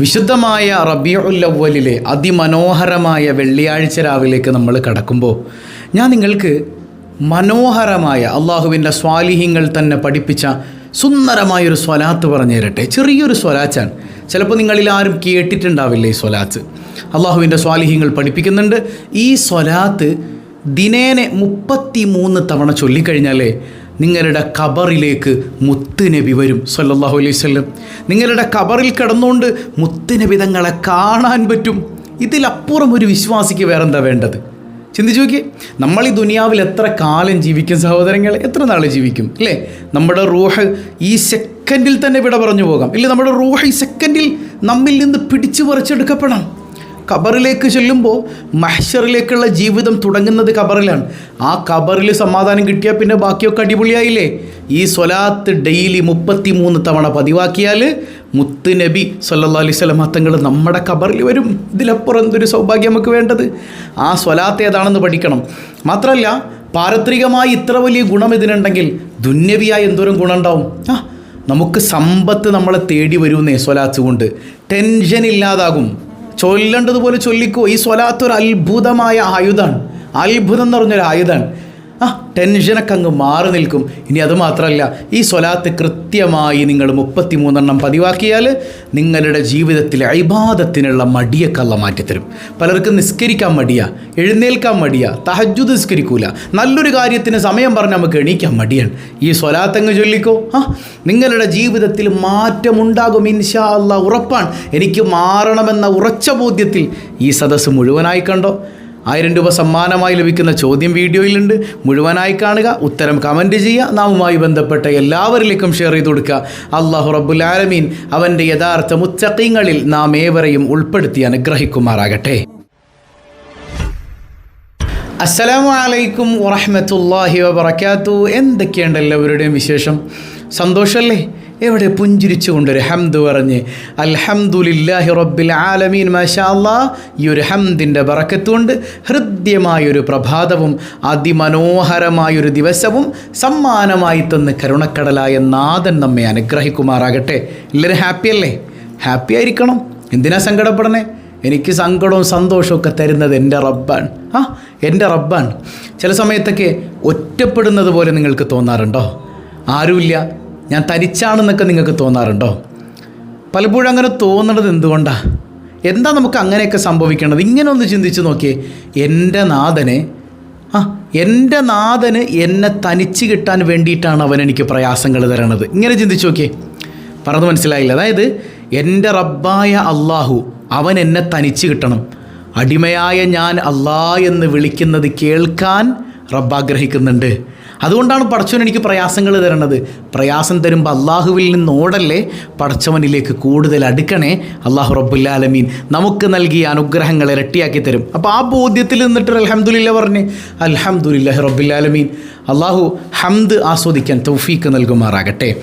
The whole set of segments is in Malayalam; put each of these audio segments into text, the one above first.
വിശുദ്ധമായ റബിയുല്ലവലിലെ അതിമനോഹരമായ വെള്ളിയാഴ്ച രാവിലേക്ക് നമ്മൾ കടക്കുമ്പോൾ ഞാൻ നിങ്ങൾക്ക് മനോഹരമായ അള്ളാഹുവിന്റെ സ്വാലിഹ്യങ്ങൾ തന്നെ പഠിപ്പിച്ച സുന്ദരമായൊരു സ്വലാത്ത് പറഞ്ഞു തരട്ടെ. ചെറിയൊരു സ്വലാച്ചാണ്. ചിലപ്പോൾ നിങ്ങളിൽ ആരും കേട്ടിട്ടുണ്ടാവില്ല ഈ സ്വലാത്ത്. അള്ളാഹുവിന്റെ സ്വാലിഹ്യങ്ങൾ പഠിപ്പിക്കുന്നുണ്ട്. ഈ സ്വലാത്ത് ദിനേനെ മുപ്പത്തി മൂന്ന് തവണ ചൊല്ലിക്കഴിഞ്ഞാലേ നിങ്ങളുടെ കബറിലേക്ക് മുത്തുനബി വരും സല്ലാഹു അലൈഹി വസല്ലം. നിങ്ങളുടെ കബറിൽ കിടന്നുകൊണ്ട് മുത്തുനബി തങ്ങളെ കാണാൻ പറ്റും. ഇതിലപ്പുറം ഒരു വിശ്വാസിക്ക് വേറെന്താ വേണ്ടത്? ചിന്തിച്ചു നോക്കിയേ നമ്മൾ ഈ ദുനിയാവിൽ എത്ര കാലം ജീവിക്കും സഹോദരങ്ങൾ എത്ര നാൾ ജീവിക്കും? അല്ലേ? നമ്മുടെ റൂഹ് ഈ സെക്കൻഡിൽ തന്നെ വിട പറഞ്ഞു പോകാം. ഇല്ലേ നമ്മുടെ റൂഹ് ഈ സെക്കൻഡിൽ നമ്മിൽ നിന്ന് പിടിച്ചു പറിച്ചെടുക്കപ്പെടാം ഖബറിലേക്ക് ചെല്ലുമ്പോൾ മഹ്ഷറിലേക്കുള്ള ജീവിതം തുടങ്ങുന്നത് ഖബറിലാണ്. ആ ഖബറിൽ സമാധാനം കിട്ടിയാൽ പിന്നെ ബാക്കിയൊക്കെ അടിപൊളിയായില്ലേ? ഈ സ്വലാത്ത് ഡെയിലി മുപ്പത്തി മൂന്ന് തവണ പതിവാക്കിയാൽ മുത്ത് നബി സല്ലാ അലൈഹി സ്വലം തങ്ങൾ നമ്മുടെ ഖബറിൽ വരും. ഇതിലപ്പുറം എന്തൊരു സൗഭാഗ്യം നമുക്ക് വേണ്ടത്? ആ സ്വലാത്ത് ഏതാണെന്ന് പഠിക്കണം. മാത്രമല്ല പാരത്രികമായി ഇത്ര വലിയ ഗുണം ഇതിനുണ്ടെങ്കിൽ ദുന്യവിയായ എന്തോരം ഗുണം ഉണ്ടാവും ആ നമുക്ക് സമ്പത്ത് നമ്മളെ തേടി വരുമെന്നേ സ്വലാത്ത് കൊണ്ട്. ടെൻഷൻ ഇല്ലാതാകും. ചൊല്ലേണ്ടതുപോലെ ചൊല്ലിക്കോ. ഈ സ്വലാത്ത് ഒരു അത്ഭുതമായ ആയുധമാണ് അത്ഭുതം എന്ന് പറഞ്ഞൊരു ആയുധമാണ് ആ ടെൻഷനൊക്കെ അങ്ങ് മാറി നിൽക്കും. ഇനി അത് മാത്രമല്ല ഈ സ്വലാത്ത് കൃത്യമായി നിങ്ങൾ മുപ്പത്തി മൂന്നെണ്ണം പതിവാക്കിയാൽ നിങ്ങളുടെ ജീവിതത്തിലെ അഭിബാധത്തിനുള്ള മടിയൊക്കെ മാറ്റിത്തരും. പലർക്കും നിസ്കരിക്കാൻ മടിയാ എഴുന്നേൽക്കാൻ മടിയാ തഹജുദ് നിസ്കരിക്കൂല. നല്ലൊരു കാര്യത്തിന് സമയം പറഞ്ഞ് നമുക്ക് എണീക്കാൻ മടിയാണ്. ഈ സ്വലാത്ത് അങ്ങ് ചൊല്ലിക്കോ. ആ നിങ്ങളുടെ ജീവിതത്തിൽ മാറ്റമുണ്ടാകും ഇൻഷാ അല്ല ഉറപ്പാണ്. എനിക്ക് മാറണമെന്ന ഉറച്ച ബോധ്യത്തിൽ ഈ സദസ്സ് മുഴുവനായി കണ്ടോ? ആയിരം രൂപ സമ്മാനമായി ലഭിക്കുന്ന ചോദ്യം വീഡിയോയിലുണ്ട്. മുഴുവനായി കാണുക ഉത്തരം കമന്റ് ചെയ്യുക നാമുമായി ബന്ധപ്പെട്ട എല്ലാവരിലേക്കും ഷെയർ ചെയ്ത് കൊടുക്കുക. അള്ളാഹു റബ്ബുൽ ആലമീൻ അവന്റെ യഥാർത്ഥ മുത്തക്കീങ്ങളിൽ നാം ഏവരെയും ഉൾപ്പെടുത്തി അനുഗ്രഹിക്കുമാറാകട്ടെ. അസ്സലാമു അലൈക്കും വറഹ്മത്തുള്ളാഹി വബറകാത്തു എന്തൊക്കെയുണ്ട് എല്ലാവരുടെയും വിശേഷം? സന്തോഷമല്ലേ എവിടെ പുഞ്ചിരിച്ചുകൊണ്ടൊരു ഹംദ് പറഞ്ഞ് അൽഹംദുലില്ലാഹി റബ്ബിൽ ആലമീൻ മാഷാ അല്ലാ ഈ ഒരു ഹംദിന്റെ ബറക്കത്തുകൊണ്ട് ഹൃദ്യമായൊരു പ്രഭാതവും അതിമനോഹരമായൊരു ദിവസവും സമ്മാനമായി തന്ന് കരുണക്കടലായ നാഥൻ നമ്മെ അനുഗ്രഹിക്കുമാറാകട്ടെ. എല്ലാവരും ഹാപ്പി അല്ലേ ഹാപ്പി ആയിരിക്കണം. എന്തിനാ സങ്കടപ്പെടണേ? എനിക്ക് സങ്കടവും സന്തോഷവും ഒക്കെ തരുന്നത് എന്റെ റബ്ബാണ്. ആ എന്റെ റബ്ബാണ്. ചില സമയത്തൊക്കെ ഒറ്റപ്പെടുന്നത് പോലെ നിങ്ങൾക്ക് തോന്നാറുണ്ടോ? ആരുമില്ല. ഞാൻ തനിച്ചാണെന്നൊക്കെ നിങ്ങൾക്ക് തോന്നാറുണ്ടോ? പലപ്പോഴും അങ്ങനെ തോന്നുന്നത് എന്തുകൊണ്ടാണ് എന്താ നമുക്ക് അങ്ങനെയൊക്കെ സംഭവിക്കേണ്ടത് ഇങ്ങനെ ഒന്ന് ചിന്തിച്ച് നോക്കിയേ. എന്റെ നാഥനെ ആ എന്റെ നാഥന് എന്നെ തനിച്ച് കിട്ടാൻ വേണ്ടിയിട്ടാണ് അവൻ എനിക്ക് പ്രയാസങ്ങൾ തരണത്. ഇങ്ങനെ ചിന്തിച്ച് നോക്കിയേ. പറഞ്ഞു മനസ്സിലായില്ല? അതായത് എന്റെ റബ്ബായ അള്ളാഹു അവൻ എന്നെ തനിച്ച് കിട്ടണം. അടിമയായ ഞാൻ അള്ളാ എന്ന് വിളിക്കുന്നത് കേൾക്കാൻ റബ്ബ് ആഗ്രഹിക്കുന്നുണ്ട്. അതുകൊണ്ടാണ് പടച്ചവൻ എനിക്ക് പ്രയാസങ്ങൾ തരണത്. പ്രയാസം തരുമ്പോൾ അള്ളാഹുവിൽ നിന്ന് ഓടല്ലേ? പടച്ചവനിലേക്ക് കൂടുതൽ അടുക്കണേ? അള്ളാഹു റബ്ബുല്ലാലമീൻ നമുക്ക് നൽകിയ അനുഗ്രഹങ്ങൾ ഇരട്ടിയാക്കി തരും. അപ്പോൾ ആ ബോധ്യത്തിൽ നിന്നിട്ട് അലഹമുല്ല പറഞ്ഞ് അലഹമുല്ലാഹി റബ്ബുല്ലാലമീൻ അള്ളാഹു ഹംദ് ആസ്വദിക്കാൻ തൗഫീക്ക് നൽകുമാറാകട്ടെ.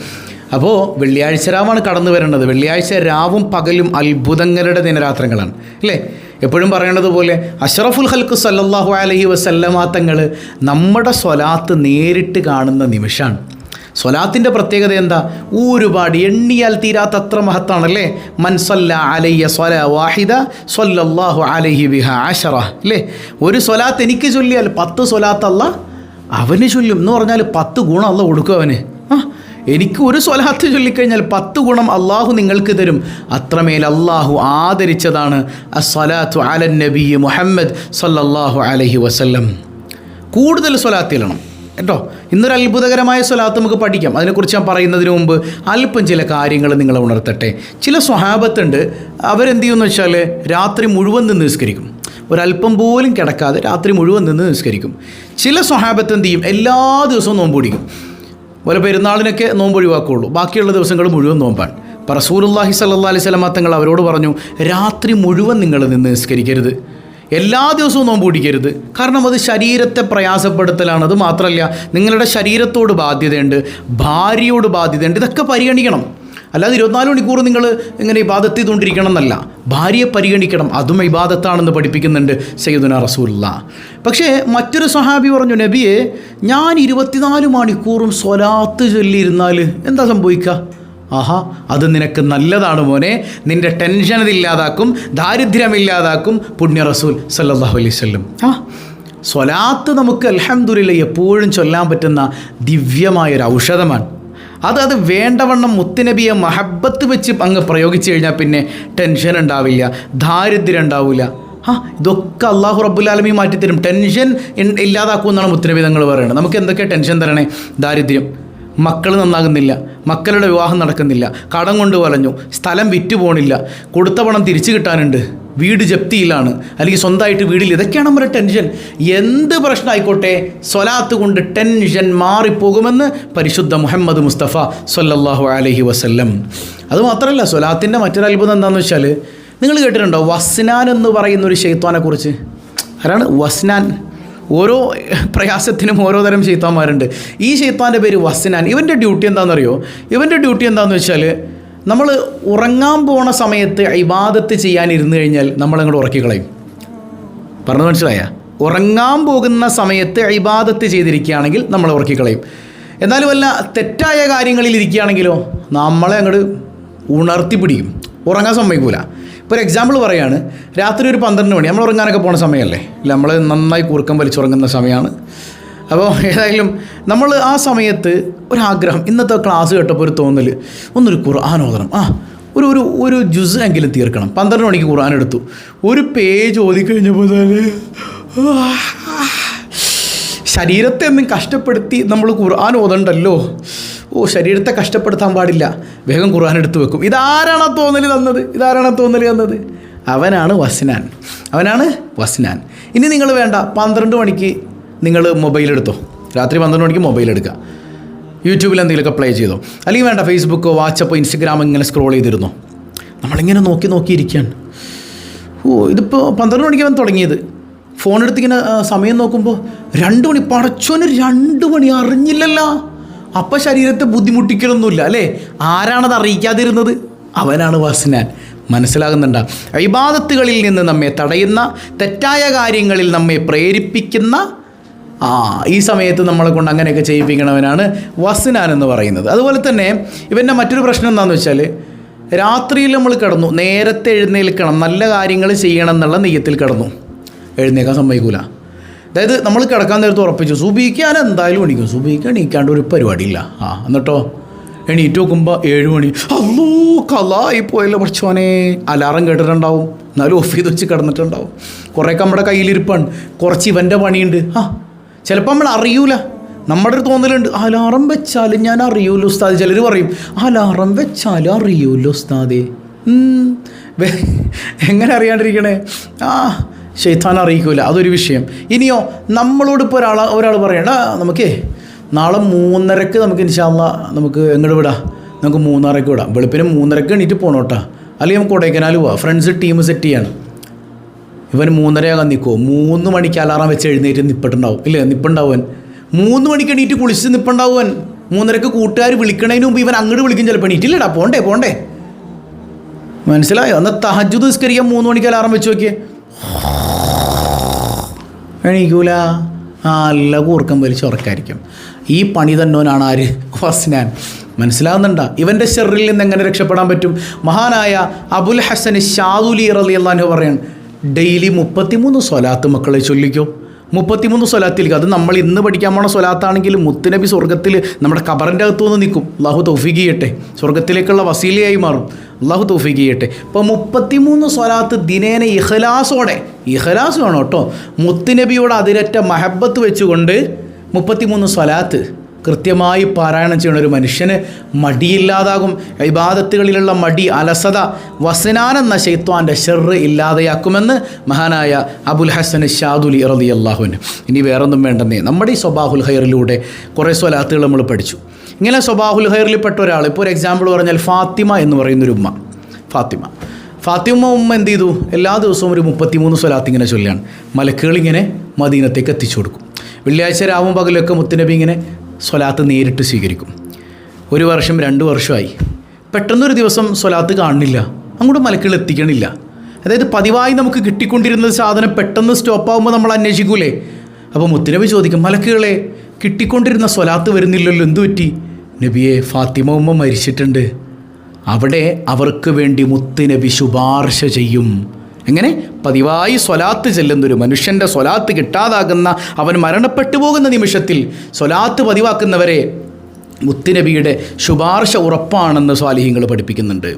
അപ്പോൾ വെള്ളിയാഴ്ച രാവാണ് കടന്നു വരേണ്ടത് വെള്ളിയാഴ്ച രാവും പകലും അത്ഭുതങ്ങളുടെ ദിനരാത്രങ്ങളാണ്. അല്ലേ? എപ്പോഴും പറയണത് പോലെ അഷറഫുൽ ഹൽക്ക് സല്ലാഹു അലഹി വസല്ലമാത്തങ്ങൾ നമ്മുടെ സ്വലാത്ത് നേരിട്ട് കാണുന്ന നിമിഷമാണ് സ്വലാത്തിന്റെ പ്രത്യേകത എന്താ? ഒരുപാട് എണ്ണിയാൽ തീരാത്തത്ര മഹത്താണല്ലേ? മൻസല്ല അലയ്യ സ്വല വാഹിദ സൊല്ലാഹു അലഹി ബിഹ ആഷറ അല്ലേ? ഒരു സ്വലാത്ത് എനിക്ക് ചൊല്ലിയാൽ പത്ത് സ്വലാത്തല്ല അവന് ചൊല്ലും. എന്ന് പറഞ്ഞാൽ പത്ത് ഗുണം അല്ല കൊടുക്കും അവന്. എനിക്ക് ഒരു സ്വലാത്ത് ചൊല്ലിക്കഴിഞ്ഞാൽ പത്ത് ഗുണം അള്ളാഹു നിങ്ങൾക്ക് തരും. അത്രമേൽ അള്ളാഹു ആദരിച്ചതാണ് അസ്വലാത്തു അലൻ നബി മുഹമ്മദ് സല്ലല്ലാഹു അലഹി വസല്ലം. കൂടുതൽ സ്വലാത്ത് ചെല്ലണം. കേട്ടോ? ഇന്നൊരു അത്ഭുതകരമായ സ്വലാത്ത് നമുക്ക് പഠിക്കാം. അതിനെക്കുറിച്ച് ഞാൻ പറയുന്നതിന് മുമ്പ് അല്പം ചില കാര്യങ്ങൾ നിങ്ങളെ ഉണർത്തട്ടെ. ചില സ്വഹാബത്തുണ്ട്. അവരെന്ത് ചെയ്യുമെന്ന് വെച്ചാൽ രാത്രി മുഴുവൻ നിന്ന് നിസ്കരിക്കും. ഒരല്പം പോലും കിടക്കാതെ രാത്രി മുഴുവൻ നിന്ന് നിസ്കരിക്കും. ചില സ്വഹാബത്ത് എന്ത് ചെയ്യും എല്ലാ ദിവസവും നോമ്പ് പിടിക്കും. പോലെ പെരുന്നാളിനൊക്കെ നോമ്പ് ഒഴിവാക്കുകയുള്ളൂ. ബാക്കിയുള്ള ദിവസങ്ങൾ മുഴുവൻ നോമ്പാണ്. അപ്പോൾ റസൂലുല്ലാഹി സല്ലാ അലൈഹി സ്വലമ തങ്ങൾ അവരോട് പറഞ്ഞു രാത്രി മുഴുവൻ നിങ്ങൾ നിന്ന് നിസ്കരിക്കരുത്. എല്ലാ ദിവസവും നോമ്പ് പിടിക്കരുത്. കാരണം അത് ശരീരത്തെ പ്രയാസപ്പെടുത്തലാണ്. അത് മാത്രമല്ല നിങ്ങളുടെ ശരീരത്തോട് ബാധ്യതയുണ്ട് ഭാര്യയോട് ബാധ്യതയുണ്ട്. ഇതൊക്കെ പരിഗണിക്കണം. അല്ലാതെ ഇരുപത്തിനാല് മണിക്കൂർ നിങ്ങൾ ഇങ്ങനെ ഇബാദത്ത് ചെയ്തുകൊണ്ടിരിക്കണം എന്നല്ല. ഭാര്യയെ പരിഗണിക്കണം. അതും ഇബാദത്താണെന്ന് പഠിപ്പിക്കുന്നുണ്ട് സയ്യിദുന റസൂല്ല പക്ഷേ മറ്റൊരു സഹാബി പറഞ്ഞു നബിയെ ഞാൻ ഇരുപത്തിനാല് മണിക്കൂറും സ്വലാത്ത് ചൊല്ലിയിരുന്നാൽ എന്താ സംഭവിക്കുക? ആഹാ അത് നിനക്ക് നല്ലതാണ് മോനെ. നിന്റെ ടെൻഷൻ അത് ഇല്ലാതാക്കും ദാരിദ്ര്യം ഇല്ലാതാക്കും പുണ്യ റസൂൽ സല്ലല്ലാഹു അലൈഹി വസല്ലം. ആ സ്വലാത്ത് നമുക്ക് അൽഹംദുലില്ല എപ്പോഴും ചൊല്ലാൻ പറ്റുന്ന ദിവ്യമായൊരു ഔഷധമാണ്. അത് അത് വേണ്ടവണ്ണം മുത്തുനബിയെ മഹബത്ത് വെച്ച് അങ്ങ് പ്രയോഗിച്ചു കഴിഞ്ഞാൽ പിന്നെ ടെൻഷൻ ഉണ്ടാവില്ല ദാരിദ്ര്യം ഉണ്ടാവില്ല ആ ഇതൊക്കെ അള്ളാഹു റബ്ബുലാലമി മാറ്റിത്തരും. ടെൻഷൻ ഇല്ലാതാക്കുമെന്നാണ് മുത്തുനബി തങ്ങൾ പറയുന്നത്. നമുക്ക് എന്തൊക്കെ ടെൻഷൻ തരണേ? ദാരിദ്ര്യം. മക്കൾ നന്നാകുന്നില്ല മക്കളുടെ വിവാഹം നടക്കുന്നില്ല കടം കൊണ്ട് വലഞ്ഞു സ്ഥലം വിറ്റു പോണില്ല കൊടുത്ത പണം തിരിച്ചു കിട്ടാനുണ്ട് വീട് ജപ്തിയിലാണ് അല്ലെങ്കിൽ സ്വന്തമായിട്ട് വീടില്ല. ഇതൊക്കെയാണ് നമ്മുടെ ടെൻഷൻ എന്ത് പ്രശ്നമായിക്കോട്ടെ സ്വലാത്ത് കൊണ്ട് ടെൻഷൻ മാറിപ്പോകുമെന്ന് പരിശുദ്ധ മുഹമ്മദ് മുസ്തഫ സല്ലല്ലാഹു അലൈഹി വസല്ലം. അതുമാത്രമല്ല സ്വലാത്തിന്റെ മറ്റൊരു അത്ഭുതം എന്താണെന്ന് വെച്ചാൽ നിങ്ങൾ കേട്ടിട്ടുണ്ടോ വസ്നാൻ എന്ന് പറയുന്ന ഒരു ഷെയ്ത്താനെ കുറിച്ച് ആരാണ്? വസ്നാൻ. ഓരോ പ്രയാസത്തിനും ഓരോ തരം ഷെയ്ത്താന്മാരുണ്ട് ഈ ഷെയ്ത്താന്റെ പേര് വസിനാൻ. ഇവന്റെ ഡ്യൂട്ടി എന്താണെന്നറിയോ ഇവന്റെ ഡ്യൂട്ടി എന്താണെന്ന് വെച്ചാൽ നമ്മൾ ഉറങ്ങാൻ പോണ സമയത്ത് ഇബാദത്ത് ചെയ്യാൻ ഇരുന്ന് കഴിഞ്ഞാൽ നമ്മളങ്ങോട്ട് ഉറക്കിക്കളയും. പറഞ്ഞു മനസ്സിലായ? ഉറങ്ങാൻ പോകുന്ന സമയത്ത് ഇബാദത്ത് ചെയ്തിരിക്കുകയാണെങ്കിൽ നമ്മൾ ഉറക്കിക്കളയും. എന്നാലും വല്ല തെറ്റായ കാര്യങ്ങളിൽ ഇരിക്കുകയാണെങ്കിലോ നമ്മളെ അങ്ങോട്ട് ഉണർത്തി പിടിക്കും ഉറങ്ങാൻ സമ്മതിക്കൂല. ഇപ്പോൾ ഒരു എക്സാമ്പിൾ പറയുകയാണ് രാത്രി ഒരു പന്ത്രണ്ട് മണി. നമ്മൾ ഉറങ്ങാനൊക്കെ പോകുന്ന സമയമല്ലേ നമ്മൾ നന്നായി കൂർക്കം വലിച്ചുറങ്ങുന്ന സമയമാണ് അപ്പോൾ ഏതായാലും നമ്മൾ ആ സമയത്ത് ഒരാഗ്രഹം ഇന്നത്തെ ക്ലാസ് കേട്ടപ്പോൾ ഒരു തോന്നൽ ഒന്നൊരു ഖുർആൻ ഓതണം. ആ ഒരു ഒരു ഒരു ജുസ് എങ്കിലും തീർക്കണം. പന്ത്രണ്ട് മണിക്ക് ഖുർആൻ എടുത്തു. ഒരു പേജ് ഓതി കഴിഞ്ഞപ്പോൾ തന്നെ ശരീരത്തെ ഒന്നും കഷ്ടപ്പെടുത്തി നമ്മൾ ഖുർആൻ ഓതണ്ടല്ലോ. ഓ ശരീരത്തെ കഷ്ടപ്പെടുത്താൻ പാടില്ല. വേഗം ഖുർആൻ എടുത്തു വെക്കും. ഇതാരാണ് തോന്നൽ തന്നത്? ഇതാരാണ് തോന്നൽ തന്നത്? അവനാണ് വസ്നാൻ. അവനാണ് വസ്നാൻ. ഇനി നിങ്ങൾ വേണ്ട. പന്ത്രണ്ട് മണിക്ക് നിങ്ങൾ മൊബൈൽ എടുത്തോ. രാത്രി പന്ത്രണ്ട് മണിക്ക് മൊബൈൽ എടുക്കുക. യൂട്യൂബിൽ എന്തെങ്കിലുമൊക്കെ പ്ലേ ചെയ്തോ. അല്ലെങ്കിൽ വേണ്ട ഫേസ്ബുക്കോ വാട്സപ്പോ ഇൻസ്റ്റഗ്രാം ഇങ്ങനെ സ്ക്രോൾ ചെയ്തിരുന്നോ. നമ്മളിങ്ങനെ നോക്കി നോക്കിയിരിക്കുകയാണ് ഓ ഇതിപ്പോൾ പന്ത്രണ്ട് മണിക്കാണ് തുടങ്ങിയത്. ഫോൺ എടുത്തിങ്ങനെ സമയം നോക്കുമ്പോൾ രണ്ട് മണി പടച്ചോന് രണ്ട് മണി അറിഞ്ഞില്ലല്ലോ. അപ്പം ശരീരത്തെ ബുദ്ധിമുട്ടിക്കലൊന്നുമില്ല അല്ലേ? ആരാണത് അറിയിക്കാതിരുന്നത്? അവനാണ് വാസ്നാൻ. മനസ്സിലാകുന്നുണ്ട? ഇബാദത്തുകളിൽ നിന്ന് നമ്മെ തടയുന്ന തെറ്റായ കാര്യങ്ങളിൽ നമ്മെ പ്രേരിപ്പിക്കുന്ന ആ ഈ സമയത്ത് നമ്മളെ കൊണ്ട് അങ്ങനെയൊക്കെ ചെയ്യിപ്പിക്കണവനാണ് വസ്നാൻ എന്ന് പറയുന്നത്. അതുപോലെ തന്നെ ഇവന്റെ മറ്റൊരു പ്രശ്നം എന്താണെന്ന് വെച്ചാൽ രാത്രിയിൽ നമ്മൾ കിടന്നു നേരത്തെ എഴുന്നേൽക്കണം നല്ല കാര്യങ്ങൾ ചെയ്യണം എന്നുള്ള നെയ്യത്തിൽ കിടന്നു. എഴുന്നേക്കാൻ സമ്മതിക്കൂല. അതായത് നമ്മൾ കിടക്കാൻ നേരത്ത് ഉറപ്പിച്ചു. സുബീക്കാൻ എന്തായാലും എണീക്കും. സുബീക്ക് എണീക്കാണ്ട് ഒരു പരിപാടിയില്ല. ആ എന്നിട്ടോ? എണീറ്റ് നോക്കുമ്പോൾ ഏഴ് മണി. അല്ലോ കലായി പോയല്ലോ പഠിച്ചോനെ അലാറം കേട്ടിട്ടുണ്ടാവും. എന്നാലും ഓഫ് ചെയ്ത് വെച്ച് കിടന്നിട്ടുണ്ടാവും. കുറേയൊക്കെ നമ്മുടെ കയ്യിലിരിപ്പാണ്. കുറച്ച് ഇവന്റെ പണിയുണ്ട്. ആ ചിലപ്പോൾ നമ്മൾ അറിയൂല. നമ്മുടെ ഒരു തോന്നലുണ്ട്. അലാറം വെച്ചാലും ഞാൻ അറിയൂല്ലോ ഉസ്താദ്? ചിലർ പറയും അലാറം വെച്ചാലും അറിയൂല്ലോ ഉസ്താദേ. എങ്ങനെ അറിയാണ്ടിരിക്കണേ? ആ ഷെയ്ത്താൻ അറിയിക്കില്ല അതൊരു വിഷയം. ഇനിയോ നമ്മളോട് ഇപ്പോൾ ഒരാൾ ഒരാൾ പറയണ്ട നമുക്കേ നാളെ മൂന്നരക്ക് നമുക്ക് ഇൻഷാല്ല നമുക്ക് എങ്ങോട്ട് വിടാം? നമുക്ക് മൂന്നാറേക്ക് വിടാം. വെളുപ്പിന് മൂന്നരക്ക് എണീറ്റ് കേട്ടോ അല്ലെങ്കിൽ നമുക്ക് കൊടൈക്കനാൽ പോവാം. ഫ്രണ്ട്സ് ടീം സെറ്റ് ചെയ്യാണ്. ഇവൻ മൂന്നരയാകാൻ നിൽക്കുമോ മൂന്ന് മണിക്ക് അലാറം വെച്ച് എഴുന്നേറ്റ് നിപ്പിട്ടുണ്ടാവും. ഇല്ലേ? നിപ്പുണ്ടാവൻ മൂന്ന് മണിക്ക് എണീറ്റ് കുളിച്ച് നിപ്പുണ്ടാവുവൻ മൂന്നരക്ക് കൂട്ടുകാർ വിളിക്കണതിന് മുമ്പ് ഇവൻ അങ്ങോട്ട് വിളിക്കും ചിലപ്പോൾ എണീറ്റില്ലടാ? പോണ്ടേ പോണ്ടേ. മനസ്സിലായോ? എന്നാൽ തഹജുദ് നിസ്കരിക്കാൻ മൂന്ന് മണിക്ക് അലാറം വെച്ച് നോക്കിയേ. എണീക്കൂല. നല്ല കൂർക്കം വലിച്ച് ഉറക്കായിരിക്കും. ഈ പണി തന്നോനാണ് ആര്? ഫസ്നാൻ മനസ്സിലാകുന്നുണ്ട ഇവന്റെ ഷെറിൽ നിന്ന് എങ്ങനെ രക്ഷപ്പെടാൻ പറ്റും? മഹാനായ അബുൽ ഹസൻ ഷാദുലി റലി അള്ളാഹു പറയാൻ ഡെയിലി മുപ്പത്തിമൂന്ന് സ്വലാത്ത് മക്കളെ ചൊല്ലിക്കോ. മുപ്പത്തിമൂന്ന് സ്വലാത്തിലേക്ക് അത് നമ്മൾ ഇന്ന് പഠിക്കാൻ പോണ സ്വലാത്താണെങ്കിൽ മുത്തുനബി സ്വർഗത്തിൽ നമ്മുടെ കബറിന്റെ അകത്തു നിന്ന് നിൽക്കും. അള്ളാഹു തൗഫീഖ് ചെയ്യട്ടെ. സ്വർഗത്തിലേക്കുള്ള വസീലയായി മാറും. അള്ളാഹു തൗഫീഖ് ചെയ്യട്ടെ. ഇപ്പോൾ മുപ്പത്തിമൂന്ന് സ്വലാത്ത് ദിനേന ഇഹലാസോടെ ഇഹലാസ് വേണം കേട്ടോ. മുത്തുനബിയോട് അതിരറ്റ മഹബത്ത് വെച്ചുകൊണ്ട് മുപ്പത്തിമൂന്ന് സ്വലാത്ത് കൃത്യമായി പാരായണം ചെയ്യുന്ന ഒരു മനുഷ്യന് മടിയില്ലാതാകും. വിവാദത്തുകളിലുള്ള മടി അലസത വസനാനെന്ന ശൈത്വാന്റെ ഷെറ് ഇല്ലാതെയാക്കുമെന്ന് മഹാനായ അബുൽ ഹസൻ ഷാദുലി റതി അള്ളാഹുവിന് ഇനി വേറൊന്നും വേണ്ടെന്നേ. നമ്മുടെ ഈ സ്വബാഹുൽ ഹൈറിലൂടെ കുറേ സ്വലാത്തുകൾ നമ്മൾ പഠിച്ചു. ഇങ്ങനെ സ്വബാഹുൽ ഹൈറിൽപ്പെട്ട ഒരാൾ ഇപ്പോൾ ഒരു എക്സാമ്പിൾ പറഞ്ഞാൽ ഫാത്തിമ എന്ന് പറയുന്നൊരു ഉമ്മ. ഫാത്തിമ. ഫാത്തിമ ഉമ്മ എന്ത് ചെയ്തു? എല്ലാ ദിവസവും ഒരു മുപ്പത്തിമൂന്ന് സ്വലാത്ത് ഇങ്ങനെ ചൊല്ലുകയാണ് മലക്കുകൾ ഇങ്ങനെ മദീനത്തേക്ക് എത്തിച്ചു കൊടുക്കും. വെള്ളിയാഴ്ച രാവും പകലൊക്കെ മുത്തുനബി ഇങ്ങനെ സ്വലാത്ത് നേരിട്ട് സ്വീകരിക്കും. ഒരു വർഷം രണ്ട് വർഷമായി. പെട്ടെന്നൊരു ദിവസം സ്വലാത്ത് കാണുന്നില്ല. അങ്ങോട്ട് മലക്കുകൾ എത്തിക്കണില്ല. അതായത് പതിവായി നമുക്ക് കിട്ടിക്കൊണ്ടിരുന്ന സാധനം പെട്ടെന്ന് സ്റ്റോപ്പ് ആകുമ്പോൾ നമ്മൾ അന്വേഷിക്കൂലേ? അപ്പോൾ മുത്തുനബി ചോദിക്കും മലക്കുകളെ കിട്ടിക്കൊണ്ടിരുന്ന സ്വലാത്ത് വരുന്നില്ലല്ലോ എന്തു പറ്റി? നബിയെ ഫാത്തിമ ഉമ്മ മരിച്ചിട്ടുണ്ട്. അവിടെ അവർക്ക് വേണ്ടി മുത്തുനബി ശുപാർശ ചെയ്യും. എങ്ങനെ? പതിവായി സ്വലാത്ത് ചെല്ലുന്ന ഒരു മനുഷ്യന്റെ സ്വലാത്ത് കിട്ടാതാകുന്ന അവൻ മരണപ്പെട്ടു പോകുന്ന നിമിഷത്തിൽ സ്വലാത്ത് പതിവാക്കുന്നവരെ മുത്തുനബിയുടെ ശുപാർശ ഉറപ്പാണെന്ന് സ്വാലിഹ്യങ്ങൾ പഠിപ്പിക്കുന്നുണ്ട്.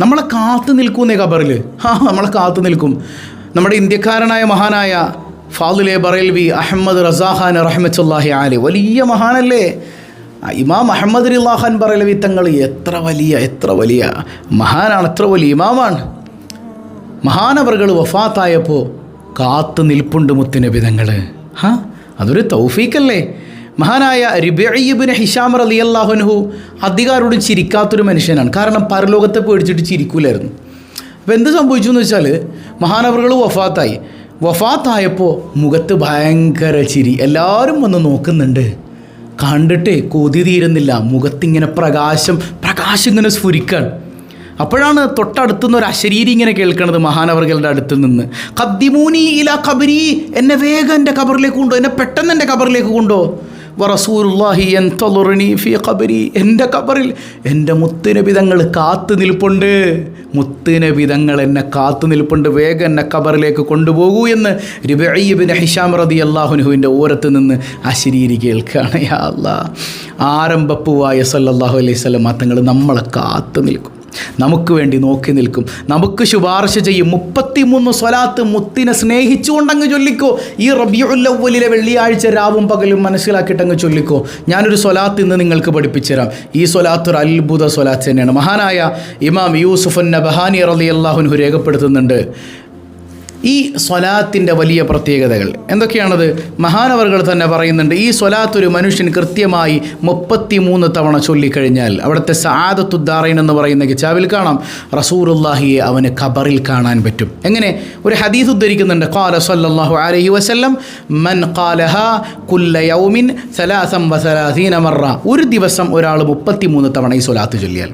നമ്മളെ കാത്തു നിൽക്കുന്നേ ഖബറിൽ ആ നമ്മളെ കാത്തു നിൽക്കും. നമ്മുടെ ഇന്ത്യക്കാരനായ മഹാനായ ഫാദുലെ ബറേൽവി അഹമ്മദ് റസാഖാൻ റഹ്മത്തുല്ലാഹി ആലി വലിയ മഹാനല്ലേ? ഇമാം അഹമ്മദ് റിള്ളാഹാൻ ബറേൽവി തങ്ങൾ എത്ര വലിയ എത്ര വലിയ മഹാനാണ് എത്ര വലിയ ഇമാമാണ്. മഹാനവറുകൾ വഫാത്തായപ്പോൾ കാത്തു നിൽപ്പുണ്ട് മുത്തുനബിതങ്ങൾ ഹാ അതൊരു തൗഫീക്കല്ലേ മഹാനായ റിബിബിന് ഹിഷാം അലി അള്ളാഹുനഹു അധികാരോടും ചിരിക്കാത്തൊരു മനുഷ്യനാണ്. കാരണം പരലോകത്തെ പേടിച്ചിട്ട് ചിരിക്കൂലായിരുന്നു. അപ്പോൾ എന്ത് സംഭവിച്ചു എന്ന് വെച്ചാൽ മഹാനവറുകൾ വഫാത്തായി. വഫാത്തായപ്പോൾ മുഖത്ത് ഭയങ്കര ചിരി. എല്ലാവരും വന്ന് നോക്കുന്നുണ്ട്. കണ്ടിട്ട് കൊതി തീരുന്നില്ല. മുഖത്തിങ്ങനെ പ്രകാശം പ്രകാശം ഇങ്ങനെ സ്ഫുരിക്കാൻ അപ്പോഴാണ് തൊട്ടടുത്തുനിന്ന് ഒരു അശരീരി ഇങ്ങനെ കേൾക്കുന്നത് മഹാനവർകളുടെ അടുത്ത് നിന്ന് കദ്ദിമൂനി ഇല കബരി എന്നെ വേഗം എന്റെ കബറിലേക്ക് കൊണ്ടോ എന്നെ പെട്ടെന്ന് എന്റെ കബറിലേക്ക് കൊണ്ടോ വറസൂറുല്ലാഹി എന്തലുറിനി ഫി കബരി എന്റെ കബറിൽ എന്റെ മുത്തുനബിതങ്ങൾ കാത്തു നിൽപ്പുണ്ട്. മുത്തുനബിതങ്ങൾ എന്നെ കാത്തു നിൽപ്പുണ്ട് വേഗം എന്നെ കബറിലേക്ക് കൊണ്ടുപോകൂ എന്ന് രിബയ്യബിൻ ഹിഷാം റതി അള്ളാഹുനുഹുവിന്റെ ഓരത്ത് നിന്ന് അശരീരി കേൾക്കുകയാണ്. യാ അല്ലാ ആരംഭപ്പുവായ സല്ലല്ലാഹു അലൈഹി സ്വലം തങ്ങൾ നമ്മളെ കാത്തു നിൽക്കും. നമുക്ക് വേണ്ടി നോക്കി നിൽക്കും. നമുക്ക് ശുപാർശ ചെയ്യും. മുപ്പത്തിമൂന്ന് സ്വലാത്ത് മുത്തിനെ സ്നേഹിച്ചുകൊണ്ടങ്ങ് ചൊല്ലിക്കോ. ഈ റബിയുല്ലവലിലെ വെള്ളിയാഴ്ച രാവും പകലും മനസ്സിലാക്കിയിട്ടങ്ങ് ചൊല്ലിക്കോ. ഞാനൊരു സ്വലാത്ത് ഇന്ന് നിങ്ങൾക്ക് പഠിപ്പിച്ചുതരാം. ഈ സ്വലാത്ത് ഒരു അത്ഭുത സ്വലാത്ത് തന്നെയാണ്. മഹാനായ ഇമാം യൂസുഫ് നബഹാനി റലി അള്ളാഹുനു രേഖപ്പെടുത്തുന്നുണ്ട്. ഈ സ്വലാത്തിന്റെ വലിയ പ്രത്യേകതകൾ. എന്തൊക്കെയാണത്? മഹാനവറുകൾ തന്നെ പറയുന്നുണ്ട് ഈ സ്വലാത്ത് ഒരു മനുഷ്യൻ കൃത്യമായി മുപ്പത്തി മൂന്ന് തവണ ചൊല്ലിക്കഴിഞ്ഞാൽ അവിടുത്തെ സാദത്തുദ്ദാറൈൻ എന്ന് പറയുന്ന കിച്ചാവിൽ കാണാം റസൂറുല്ലാഹിയെ അവന് ഖബറിൽ കാണാൻ പറ്റും. എങ്ങനെ? ഒരു ഹദീസ് ഉദ്ധരിക്കുന്നുണ്ട് ഖാല സല്ലല്ലാഹു അലൈഹി വസല്ലം മൻ ഖാലഹ കുല്ല യൗമിൻ സലാസം വസലാസീന മറ ഒരു ദിവസം ഒരാൾ മുപ്പത്തി മൂന്ന് തവണ ഈ സ്വലാത്ത് ചൊല്ലിയാൽ.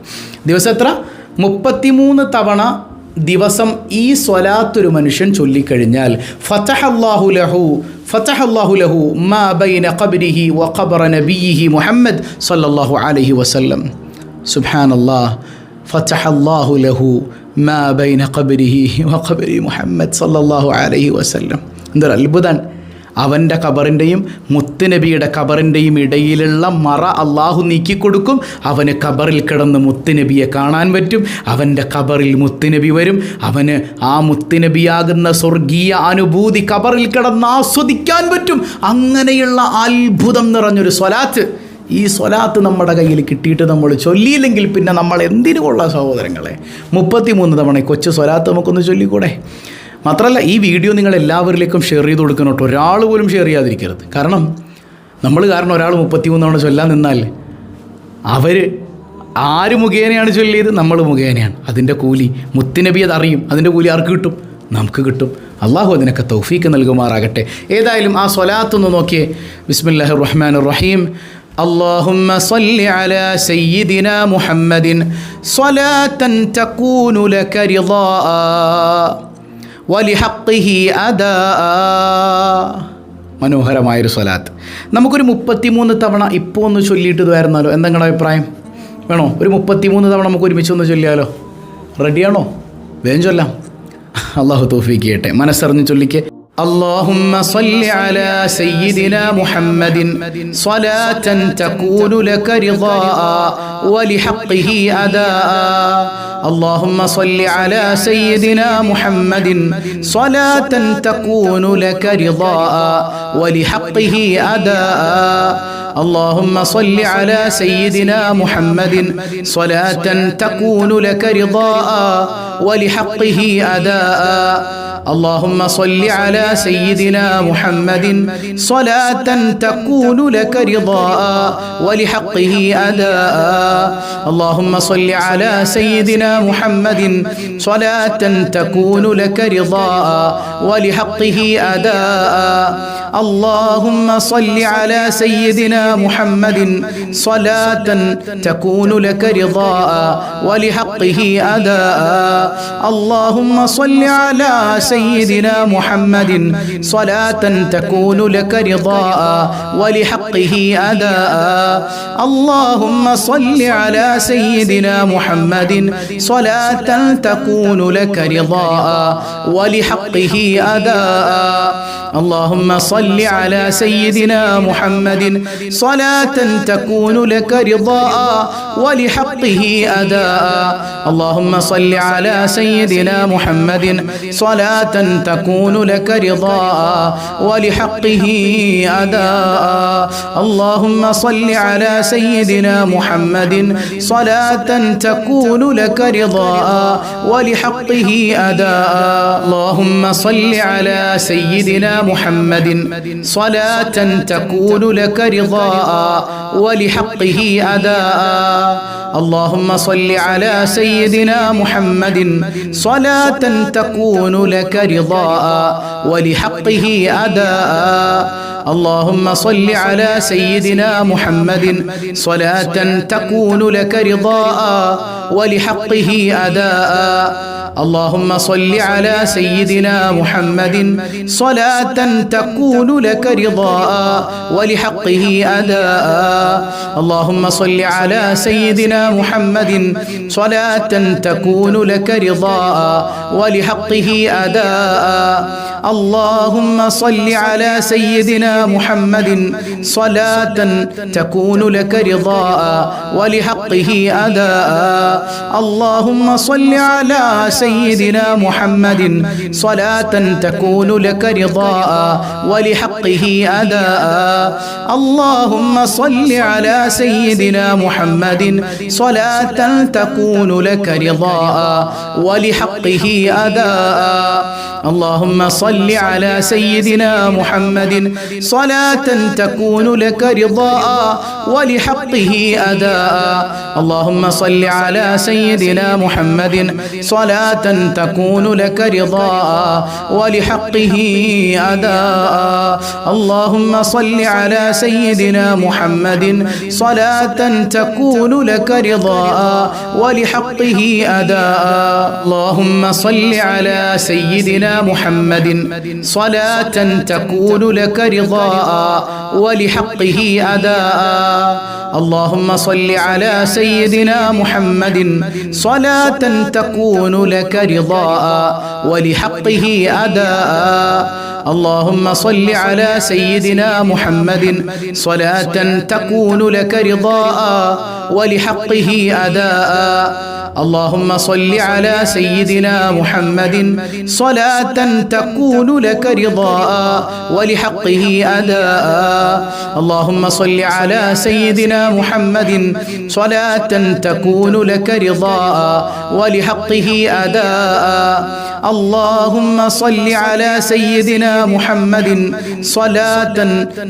ദിവസം എത്ര? മുപ്പത്തിമൂന്ന് തവണ ദിവസം ഈ സ്വലാത്തൊരു മനുഷ്യൻ ചൊല്ലിക്കഴിഞ്ഞാൽ ഫതഹല്ലാഹു ലഹു ഫതഹല്ലാഹു ലഹു മാ ബൈന ഖബ്രിഹി വ ഖബ്റ നബിയിഹി മുഹമ്മദ് സല്ലല്ലാഹു അലൈഹി വസല്ലം. സുബ്ഹാനല്ലാഹ് ഫതഹല്ലാഹു ലഹു മാ ബൈന ഖബ്രിഹി വ ഖബ്രി മുഹമ്മദ് സല്ലല്ലാഹു അലൈഹി വസല്ലം. എന്തൊരു അത്ഭുതമാണ് അവന്റെ കബറിന്റെയും മുത്തുനബിയുടെ കബറിന്റെയും ഇടയിലുള്ള മറ അള്ളാഹു നീക്കിക്കൊടുക്കും. അവന് കബറിൽ കിടന്ന് മുത്തുനബിയെ കാണാൻ പറ്റും. അവന്റെ കബറിൽ മുത്തുനബി വരും. അവന് ആ മുത്തുനബിയാകുന്ന സ്വർഗീയ അനുഭൂതി കബറിൽ കിടന്ന് ആസ്വദിക്കാൻ പറ്റും. അങ്ങനെയുള്ള അത്ഭുതം നിറഞ്ഞൊരു സ്വലാത്ത്. ഈ സ്വലാത്ത് നമ്മുടെ കയ്യിൽ കിട്ടിയിട്ട് നമ്മൾ ചൊല്ലിയില്ലെങ്കിൽ പിന്നെ നമ്മൾ എന്തിനു കൊള്ളാം സഹോദരങ്ങളെ? മുപ്പത്തിമൂന്ന് തവണ കൊച്ചു സ്വലാത്ത് നമുക്കൊന്ന് ചൊല്ലിക്കൂടെ? മാത്രമല്ല ഈ വീഡിയോ നിങ്ങൾ എല്ലാവരിലേക്കും ഷെയർ ചെയ്ത് കൊടുക്കണം കേട്ടോ ഒരാൾ പോലും ഷെയർ ചെയ്യാതിരിക്കരുത് കാരണം നമ്മൾ കാരണം ഒരാൾ മുപ്പത്തിമൂന്ന് തവണ ചൊല്ലാൻ നിന്നാൽ അവർ ആര് മുഖേനയാണ് ചൊല്ലിയത് നമ്മൾ മുഖേനയാണ് അതിൻ്റെ കൂലി മുത്തുനബി അത് അറിയും അതിൻ്റെ കൂലി ആർക്ക് കിട്ടും നമുക്ക് കിട്ടും അള്ളാഹു അതിനൊക്കെ തൗഫീക്ക് നൽകുമാറാകട്ടെ ഏതായാലും ആ സ്വലാത്തൊന്ന് നോക്കിയേ ബിസ്മില്ലാഹി റഹ്മാൻ റഹീം اللهم صل على سيدنا محمد صلاة تكون لك رضاء വലിഹക്കിഹി അദാ. മനോഹരമായൊരു സ്വലാത്ത്. നമുക്കൊരു മുപ്പത്തിമൂന്ന് തവണ ഇപ്പോൾ ഒന്ന് ചൊല്ലിയിട്ട് ഇതായിരുന്നാലോ എന്താ നിങ്ങളുടെ അഭിപ്രായം? വേണോ? ഒരു മുപ്പത്തിമൂന്ന് തവണ നമുക്ക് ഒരുമിച്ച് ഒന്ന് ചൊല്ലിയാലോ റെഡിയാണോ വേഗം ചൊല്ലാം. അള്ളാഹു തോഫിക്ക് ചെയ്യട്ടെ. മനസ്സറിഞ്ഞ് ചൊല്ലിക്ക്. اللهم صل على سيدنا محمد. صلاة تكون لك رضاء ولحقه أداء. اللهم صل على سيدنا محمد. صلاة تكون لك رضاء ولحقه أداء. اللهم صل على سيدنا محمد. صلاة تكون لك رضاء ولحقه أداء. اللهم صل على سيدنا محمد. صلاة تكون لك رضاء ولحقه أداء. اللهم صل على سيدنا محمد. صلاة تكون لك رضاء ولحقه أداء. اللهم صل على سيدنا محمد صلاة تكون لك رضاء ولحقه أداء. اللهم صل على سيدنا محمد صلاة تكون لك رضاء ولحقه أداء. اللهم صل على سيدنا محمد صلاة تكون لك رضاء ولحقه أداء. اللهم صل على سيدنا محمد صلاة تكون لك رضاء ولحقه أداء. اللهم صل على سيدنا محمد. صلاة تكون لك رضاء ولحقه أداء. اللهم صل على سيدنا محمد. صلاة تكون لك رضاء ولحقه أداء. اللهم صل على سيدنا محمد. صلاة تكون لك رضاء ولحقه أداء. اللهم صل على سيدنا محمد. صلاة تكون لك رضاء ولحقه أداء. اللهم صل على سيدنا محمد. صلاة تكون لك رضاء ولحقه أداء. اللهم صل على سيدنا محمد. صلاة تكون لك رضاء ولحقه أداء. اللهم صل على سيدنا محمد. صلاة تكون لك رضاء ولحقه أداء. اللهم صل على سيدنا محمد صلاة تكون لك رضاء ولحقه أداء. اللهم صل على سيدنا محمد صلاة تكون لك رضاء ولحقه أداء. اللهم صل على سيدنا محمد صلاة تكون لك رضاء ولحقه أداء. اللهم صل على سيدنا محمد. صلاة تكون لك رضاء ولحقه أداء. اللهم صل على سيدنا محمد. صلاة تكون لك رضاء ولحقه أداء. اللهم صل على سيدنا محمد. صلاة تكون لك رضاء ولحقه أداء. اللهم صل على سيدنا محمد. صلاة تكون لك رضاء ولحقه أداء. اللهم صل على سيدنا محمد. صلاة تكون لك رضاء ولحقه أداء. اللهم صل على سيدنا محمد. صلاة تكون لك رضاء ولحقه أداء. اللهم صل على سيدنا محمد. صلاة تكون لك رضاء ولحقه أداء. اللهم صل على سيدنا محمد صلاة تكون لك رضاء ولحقه أداء. اللهم صل على سيدنا محمد صلاة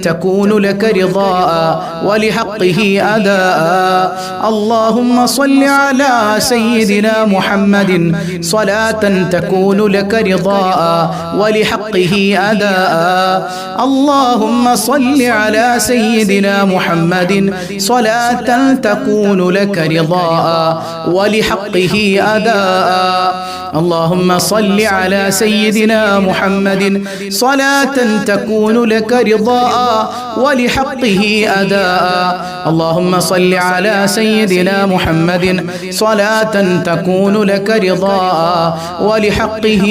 تكون لك رضاء ولحقه أداء. اللهم صل على سيدنا محمد صلاة تكون لك رضاء ولحقه أداء. اللهم صل على سيدنا محمد صلاة تكون لك رضاء ولحقه أداء. اللهم صل على سيدنا محمد. صلاة تكون لك رضاء ولحقه أداء. اللهم صل على سيدنا محمد. صلاة تكون لك رضاء ولحقه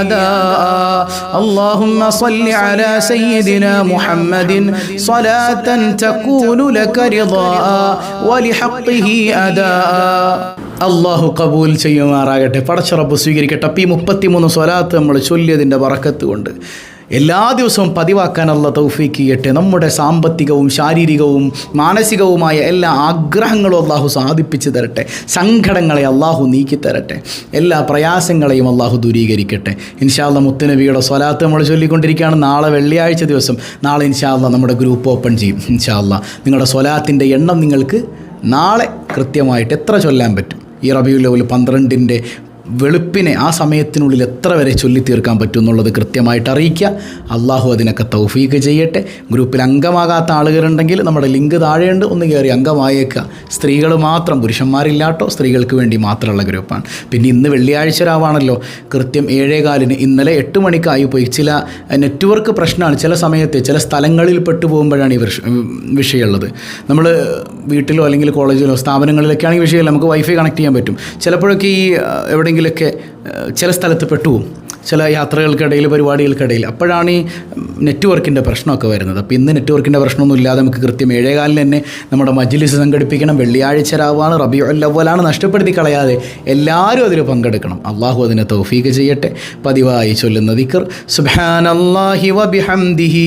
أداء. اللهم صل على سيدنا محمد. صلاة تكون لك رضاء ولحقه أداء. അള്ളാഹു കബൂൽ ചെയ്യുമാറാകട്ടെ. പടച്ചറപ്പ് സ്വീകരിക്കട്ടെ. അപ്പം ഈ മുപ്പത്തിമൂന്ന് സ്വലാത്ത് നമ്മൾ ചൊല്ലിയതിന്റെ വറക്കത്ത് കൊണ്ട് എല്ലാ ദിവസവും പതിവാക്കാനുള്ള തൗഫീക്ക് ചെയ്യട്ടെ. നമ്മുടെ സാമ്പത്തികവും ശാരീരികവും മാനസികവുമായ എല്ലാ ആഗ്രഹങ്ങളും അള്ളാഹു സാധിപ്പിച്ചു തരട്ടെ. സങ്കടങ്ങളെ അള്ളാഹു നീക്കി തരട്ടെ. എല്ലാ പ്രയാസങ്ങളെയും അള്ളാഹു ദൂരീകരിക്കട്ടെ. ഇൻഷാല്ല മുത്തുനബിയുടെ സ്വലാത്ത് നമ്മൾ ചൊല്ലിക്കൊണ്ടിരിക്കുകയാണ്. നാളെ വെള്ളിയാഴ്ച ദിവസം. നാളെ ഇൻഷാല്ല നമ്മുടെ ഗ്രൂപ്പ് ഓപ്പൺ ചെയ്യും. ഇൻഷാല്ല നിങ്ങളുടെ സ്വലാത്തിന്റെ എണ്ണം നിങ്ങൾക്ക് നാളെ കൃത്യമായിട്ട് എത്ര ചൊല്ലാൻ പറ്റും? ഈ റബിയുൽ ലവൽ പന്ത്രണ്ടിന്റെ വെളുപ്പിനെ ആ സമയത്തിനുള്ളിൽ എത്ര വരെ ചൊല്ലി തീർക്കാൻ പറ്റും എന്നുള്ളത് കൃത്യമായിട്ട് അറിയിക്കുക. അള്ളാഹു അതിനൊക്കെ തൗഫീക്ക് ചെയ്യട്ടെ. ഗ്രൂപ്പിൽ അംഗമാകാത്ത ആളുകളുണ്ടെങ്കിൽ നമ്മുടെ ലിങ്ക് താഴെയുണ്ട്. ഒന്ന് കയറി അംഗമായേക്കുക. സ്ത്രീകൾ മാത്രം പുരുഷന്മാരില്ലാട്ടോ. സ്ത്രീകൾക്ക് വേണ്ടി മാത്രമുള്ള ഗ്രൂപ്പാണ്. പിന്നെ ഇന്ന് വെള്ളിയാഴ്ച രാവാണല്ലോ. കൃത്യം ഏഴേകാലിന് ഇന്നലെ എട്ട് മണിക്കായി പോയി. ചില നെറ്റ്വർക്ക് പ്രശ്നമാണ്. ചില സമയത്ത് ചില സ്ഥലങ്ങളിൽ പെട്ടു പോകുമ്പോഴാണ് ഈ വിഷയമുള്ളത്. നമ്മൾ വീട്ടിലോ അല്ലെങ്കിൽ കോളേജിലോ സ്ഥാപനങ്ങളിലൊക്കെ ആണെങ്കിൽ വിഷയമില്ല. നമുക്ക് വൈഫൈ കണക്ട് ചെയ്യാൻ പറ്റും. ചിലപ്പോഴൊക്കെ ഈ ആ, എവിടെയെങ്കിലുമൊക്കെ ആ, ചില സ്ഥലത്ത് പെട്ടുപോകും ചില യാത്രകൾക്കിടയിൽ പരിപാടികൾക്കിടയിൽ. അപ്പോഴാണ് ഈ നെറ്റ്വർക്കിന്റെ പ്രശ്നമൊക്കെ വരുന്നത്. അപ്പോൾ ഇന്ന് നെറ്റ്വർക്കിന്റെ പ്രശ്നമൊന്നും ഇല്ലാതെ നമുക്ക് കൃത്യം ഏഴേകാലിന് തന്നെ നമ്മുടെ മജ്ലിസ് സംഘടിപ്പിക്കണം വെള്ളിയാഴ്ച രാവാണ് റബി അല്ലവലാണ് നഷ്ടപ്പെടുത്തി കളയാതെ എല്ലാവരും അതിൽ പങ്കെടുക്കണം. അള്ളാഹു അതിനെ തൗഫീക്ക് ചെയ്യട്ടെ. പതിവായി ചൊല്ലുന്ന ദിക്കർ സുബ്ഹാനല്ലാഹി വബിഹംദിഹി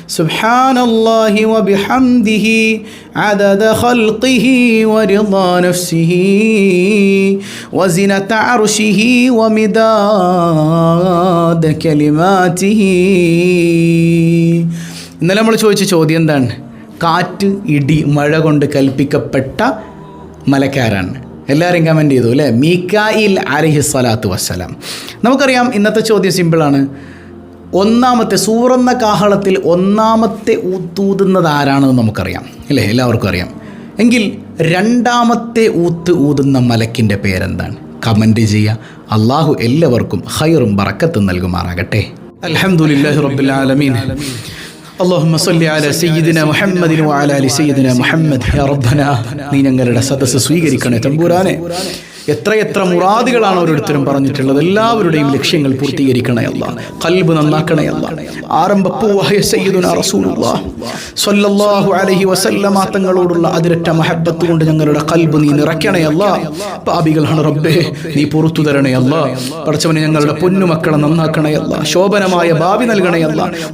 سبحان الله وبحمده عدد خلقه ورضا نفسه وزنة عرشه ومداد كلماته ഇന്നലെ നമ്മൾ ചോദിച്ച ചോദ്യം എന്താണ് കാറ്റ് ഇടി മഴ കൊണ്ട് കൽപ്പിക്കപ്പെട്ട മലക്കാരാണ് എല്ലാവരും കമൻറ്റ് ചെയ്തു അല്ലേ മീക്കായിൽ അലഹി സ്വലാത്തു വസ്സലാം നമുക്കറിയാം ഇന്നത്തെ ചോദ്യം സിമ്പിളാണ് ഒന്നാമത്തെ സൂറന്ന കാഹളത്തിൽ ഒന്നാമത്തെ ഊത്തൂതുന്നത് ആരാണെന്ന് നമുക്കറിയാം. അല്ലേ? എല്ലാവർക്കും അറിയാം. എങ്കിൽ രണ്ടാമത്തെ ഊത്ത് ഊതുന്ന മലക്കിന്റെ പേരെന്താണ്? കമന്റ് ചെയ്യുക. അള്ളാഹു എല്ലാവർക്കും ഹൈറും ബറക്കത്തും നൽകുമാറാകട്ടെ. അലഹമുല്ലാഹി റബുലാലമീൻ അള്ളാഹുമ്മ സല്ലി അല സയ്യിദിന മുഹമ്മദിനു അലാലി സയ്യിദിന മുഹമ്മദ്. റബ്ബന നീ ഞങ്ങളുടെ സദസ്സ് സ്വീകരിക്കണേ തമ്പൂരാനെ. എത്രയെത്ര മുറാദുകളാണ് ഓരോരുത്തരും പറഞ്ഞിട്ടുള്ളത്. എല്ലാവരുടെയും ലക്ഷ്യങ്ങൾ പൂർത്തീകരിക്കണേ അല്ല. കൽബ് നന്നാക്കണേ അല്ല. തങ്ങളോടുള്ള അതിരറ്റ മഹബത്ത് കൊണ്ട് ഞങ്ങളുടെ കൽബ് നീ നിറയ്ക്കണേ അല്ല. പാപികളാണ് റബ്ബേ നീ പുറത്തു തരണേ അല്ല. പടച്ചവനെ ഞങ്ങളുടെ പൊന്നുമക്കളെ നന്നാക്കണേ അല്ല. ശോഭനമായ ഭാവി നൽകണേ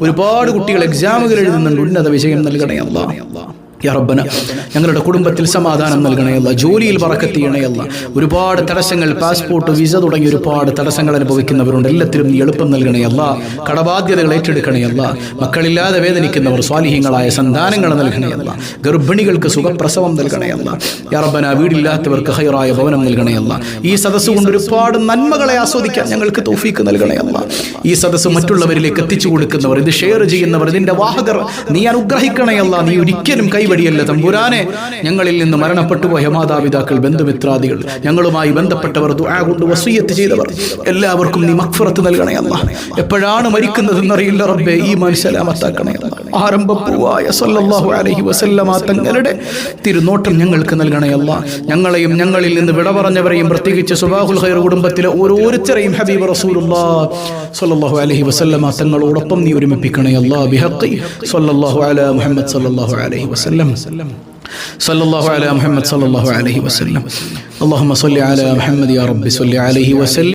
ഒരുപാട് കുട്ടികൾ എക്സാമുകൾ എഴുതുന്നുണ്ട്. ഉന്നത വിജയം നൽകണേ യാ റബ്ബന ഞങ്ങളുടെ കുടുംബത്തിൽ സമാധാനം നൽകണയല്ല ജോലിയിൽ പറക്കത്ത് ഒരുപാട് തടസ്സങ്ങൾ പാസ്പോർട്ട് വിസ തുടങ്ങി ഒരുപാട് തടസ്സങ്ങൾ അനുഭവിക്കുന്നവരുണ്ട്. എല്ലാത്തിലും നീ എളുപ്പം നൽകണയല്ല കടബാധ്യതകൾ ഏറ്റെടുക്കണയല്ല മക്കളില്ലാതെ വേദനിക്കുന്നവർ സ്വാലിഹ്യങ്ങളായ സന്താനങ്ങൾ നൽകണയല്ല ഗർഭിണികൾക്ക് സുഖപ്രസവം നൽകണയല്ല യറബന വീടില്ലാത്തവർക്ക് ഹൈറായ ഭവനം നൽകണയല്ല ഈ സദസ്സ് കൊണ്ട് ഒരുപാട് നന്മകളെ ആസ്വദിക്കാൻ ഞങ്ങൾക്ക് തോഫീക്ക് നൽകണയല്ല ഈ സദസ്സ് മറ്റുള്ളവരിലേക്ക് എത്തിച്ചു കൊടുക്കുന്നവർ ഇത് ഷെയർ ചെയ്യുന്നവർ ഇതിന്റെ വാഹകർ നീ അനുഗ്രഹിക്കണയല്ല നീ ഒരിക്കലും കൈവടിയല്ല തമ്പുരാനെ. ഞങ്ങളിൽ നിന്ന് മരണപ്പെട്ടു പോയ മാതാപിതാക്കൾ ബന്ധുമിത്രാദികൾ. ഞങ്ങളുമായി ബന്ധപ്പെട്ടവർ ദുആ കൊണ്ട് വസീയത്ത് ചെയ്തവർ. എല്ലാവർക്കും നീ മക്ഫറത്ത് അല്ല എപ്പോഴാണ് മരിക്കുന്നതെന്നറിയില്ല റബ്ബേ ഈ മനസ്സലാമത്താക്കണയല്ല ആരംഭപ്പൂവായ സല്ലല്ലാഹു അലൈഹി വസല്ലമ തങ്ങളുടെ തിരുനോട്ടം ഞങ്ങൾക്ക് നൽകണയല്ല ഞങ്ങളെയും ഞങ്ങളിൽ നിന്ന് വിട പറഞ്ഞവരെയും പ്രത്യേകിച്ച് സുബാഹുൽ ഖൈർ കുടുംബത്തിലെ ഓരോരുത്തരെയും ഹബീബ് റസൂലുള്ളാഹ് സ്വല്ലല്ലാഹു അലൈഹി വസല്ലമ തങ്ങളോടൊപ്പം നീ ഒരുമിപ്പിക്കണയല്ല ബിഹഖി സ്വല്ലല്ലാഹു അലാ മുഹമ്മദ് സ്വല്ലല്ലാഹു അലൈഹി വസല്ലം صلى الله على محمد صلى الله عليه وسلم اللهم صل على محمد يا رب صل عليه وسلم